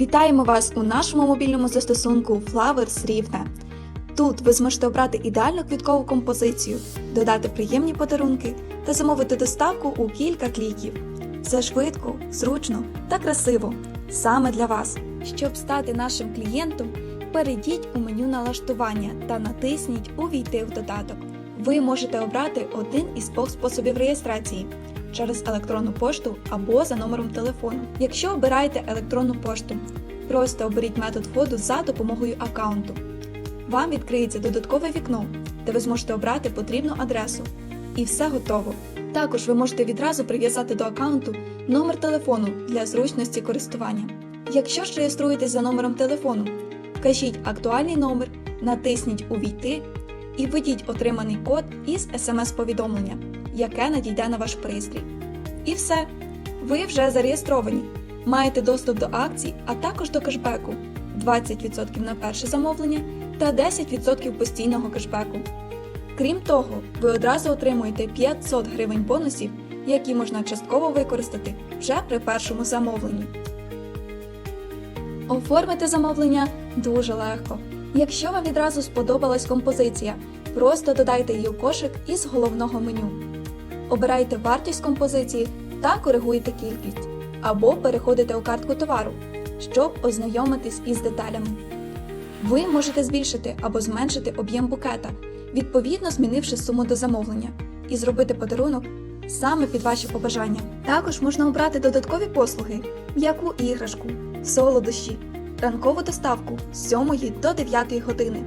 Вітаємо вас у нашому мобільному застосунку Flowers Рівне. Тут ви зможете обрати ідеальну квіткову композицію, додати приємні подарунки та замовити доставку у кілька кліків. Все швидко, зручно та красиво саме для вас. Щоб стати нашим клієнтом, перейдіть у меню налаштування та натисніть Увійти в додаток. Ви можете обрати один із двох способів реєстрації через електронну пошту або за номером телефону. Якщо обираєте електронну пошту, просто оберіть метод входу за допомогою аккаунту. Вам відкриється додаткове вікно, де ви зможете обрати потрібну адресу. І все готово. Також ви можете відразу прив'язати до аккаунту номер телефону для зручності користування. Якщо ж реєструєтесь за номером телефону, вкажіть актуальний номер, натисніть Увійти і введіть отриманий код із смс-повідомлення, яке надійде на ваш пристрій. І все. Ви вже зареєстровані. Маєте доступ до акцій, а також до кешбеку 20% на перше замовлення та 10% постійного кешбеку. Крім того, ви одразу отримуєте 500 гривень бонусів, які можна частково використати вже при першому замовленні. Оформити замовлення дуже легко. Якщо вам відразу сподобалась композиція, просто додайте її у кошик із головного меню. Обирайте вартість композиції та коригуйте кількість, або переходите у картку товару, щоб ознайомитись із деталями. Ви можете збільшити або зменшити об'єм букета, відповідно змінивши суму до замовлення, і зробити подарунок саме під ваші побажання. Також можна обрати додаткові послуги, м'яку іграшку, солодощі, ранкову доставку з 7 до 9 години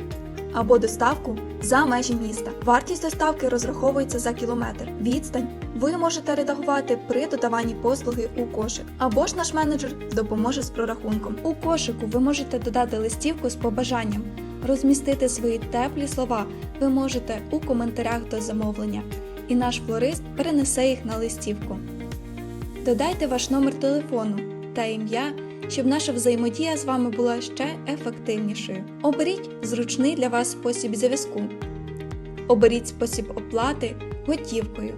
або доставку за межі міста. Вартість доставки розраховується за кілометр. Відстань ви можете редагувати при додаванні послуги у кошик, або ж наш менеджер допоможе з прорахунком. У кошику ви можете додати листівку з побажанням, розмістити свої теплі слова. Ви можете у коментарях до замовлення, і наш флорист перенесе їх на листівку. Додайте ваш номер телефону та ім'я, щоб наша взаємодія з вами була ще ефективнішою. Оберіть зручний для вас спосіб зв'язку. Оберіть спосіб оплати готівкою,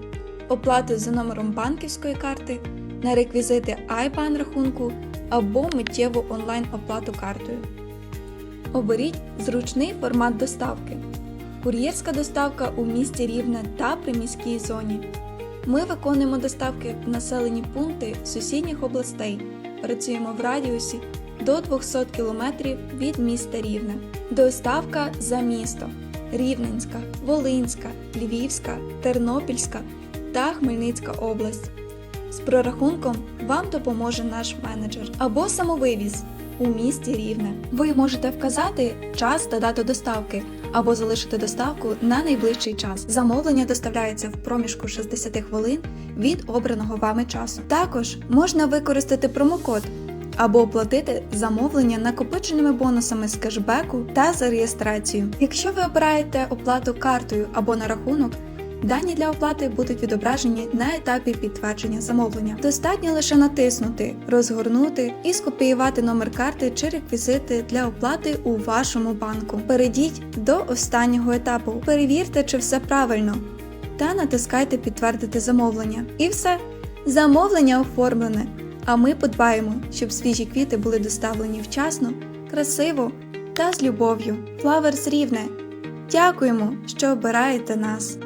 оплату за номером банківської карти, на реквізити IBAN рахунку або миттєву онлайн оплату картою. Оберіть зручний формат доставки. Кур'єрська доставка у місті Рівне та приміській зоні. Ми виконуємо доставки в населені пункти сусідніх областей. Працюємо в радіусі до 200 км від міста Рівне. Доставка за місто Рівненська, Волинська, Львівська, Тернопільська та Хмельницька область. З прорахунком вам допоможе наш менеджер або самовивіз у місті Рівне. Ви можете вказати час та дату доставки або залишити доставку на найближчий час. Замовлення доставляється в проміжку 60 хвилин від обраного вами часу. Також можна використати промокод або оплатити замовлення накопиченими бонусами з кешбеку та за реєстрацію. Якщо ви обираєте оплату картою або на рахунок, Дані для оплати будуть відображені на етапі підтвердження замовлення. Достатньо лише натиснути, розгорнути і скопіювати номер карти чи реквізити для оплати у вашому банку. Перейдіть до останнього етапу. Перевірте, чи все правильно, та натискайте Підтвердити замовлення. І все. Замовлення оформлене. А ми подбаємо, щоб свіжі квіти були доставлені вчасно, красиво та з любов'ю. Flowers Рівне. Дякуємо, що обираєте нас.